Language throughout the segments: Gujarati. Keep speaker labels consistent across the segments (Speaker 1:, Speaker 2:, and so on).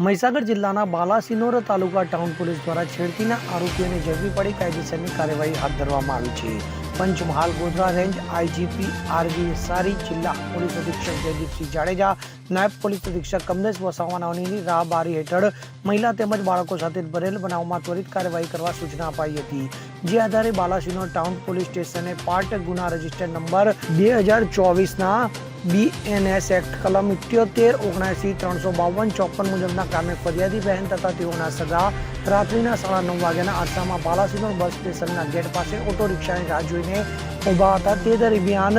Speaker 1: મહીસાગર જિલ્લાના બાલાસિનોર તાલુકા ટાઉન પોલીસ દ્વારા છેડતીના આરોપીઓને ઝડપી પડી કાયદેસરની કાર્યવાહી હાથ ધરવામાં આવી છે. Panchmahal Godhra range IGP R V સારી જિલ્લા પોલીસ અધિક્ષક જયદીપસિંહ જાડેજા, નાયબ પોલીસ અધિક્ષક કમલેશ વસાવાનાની રાહબારી હેઠળ મહિલા તેમજ બાળકો સાથે ભરેલ બનાવમાં ત્વરિત કાર્યવાહી કરવા સૂચના અપાઈ હતી. જે આધારે બાલાસિનોર ટાઉન પોલીસ સ્ટેશને પાર્ટ ગુના રજિસ્ટર નંબર બે હજાર ચોવીસના બીએનએસ એક્ટ કલમ ઇઠ્યોતેર, ઓગણસી, ત્રણસો બાવન, ચોપન મુજબના કામે ફરિયાદી બહેન તથા તેઓના સગા રાત્રિના સાડા નવ વાગ્યાના આસામાં બાલાસિનોર બસ સ્ટેશનના ગેટ પાસે ઓટો રિક્ષાની રાહ જોઈને ઊભા હતા. તે દરમિયાન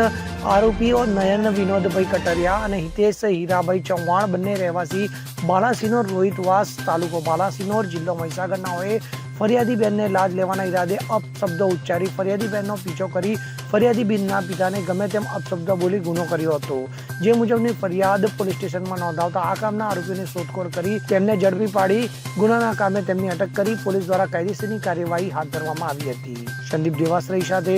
Speaker 1: આરોપીઓ નયન વિનોદભાઈ કટરિયા અને હિતેશ હીરાભાઈ ચૌહાણ બંને રહેવાસી બાલાસિનોર રોહિતવાસ તાલુકો બાલાસિનોર, જિલ્લો મહીસાગરના હોય ફરિયાદી બેનને લાજ લેવાના ઈરાદે અપશબ્દો ઉચ્ચારી ફરિયાદી બેનનો પીછો કરી ફરિયાદી બેનના પિતાને ગમે તેમ અપશબ્દ બોલી ગુનો કર્યો હતો. જે મુજબની ફરિયાદ પોલીસ સ્ટેશનમાં નોંધાવતા આ કામના આરોપીની શોધખોળ કરી તેમને ઝડપી પાડી ગુનાના કામે તેમની અટક કરી પોલીસ દ્વારા કાયદેસરની કાર્યવાહી હાથ ધરવામાં આવી હતી. સંદીપ દેવાશ્રય સાથે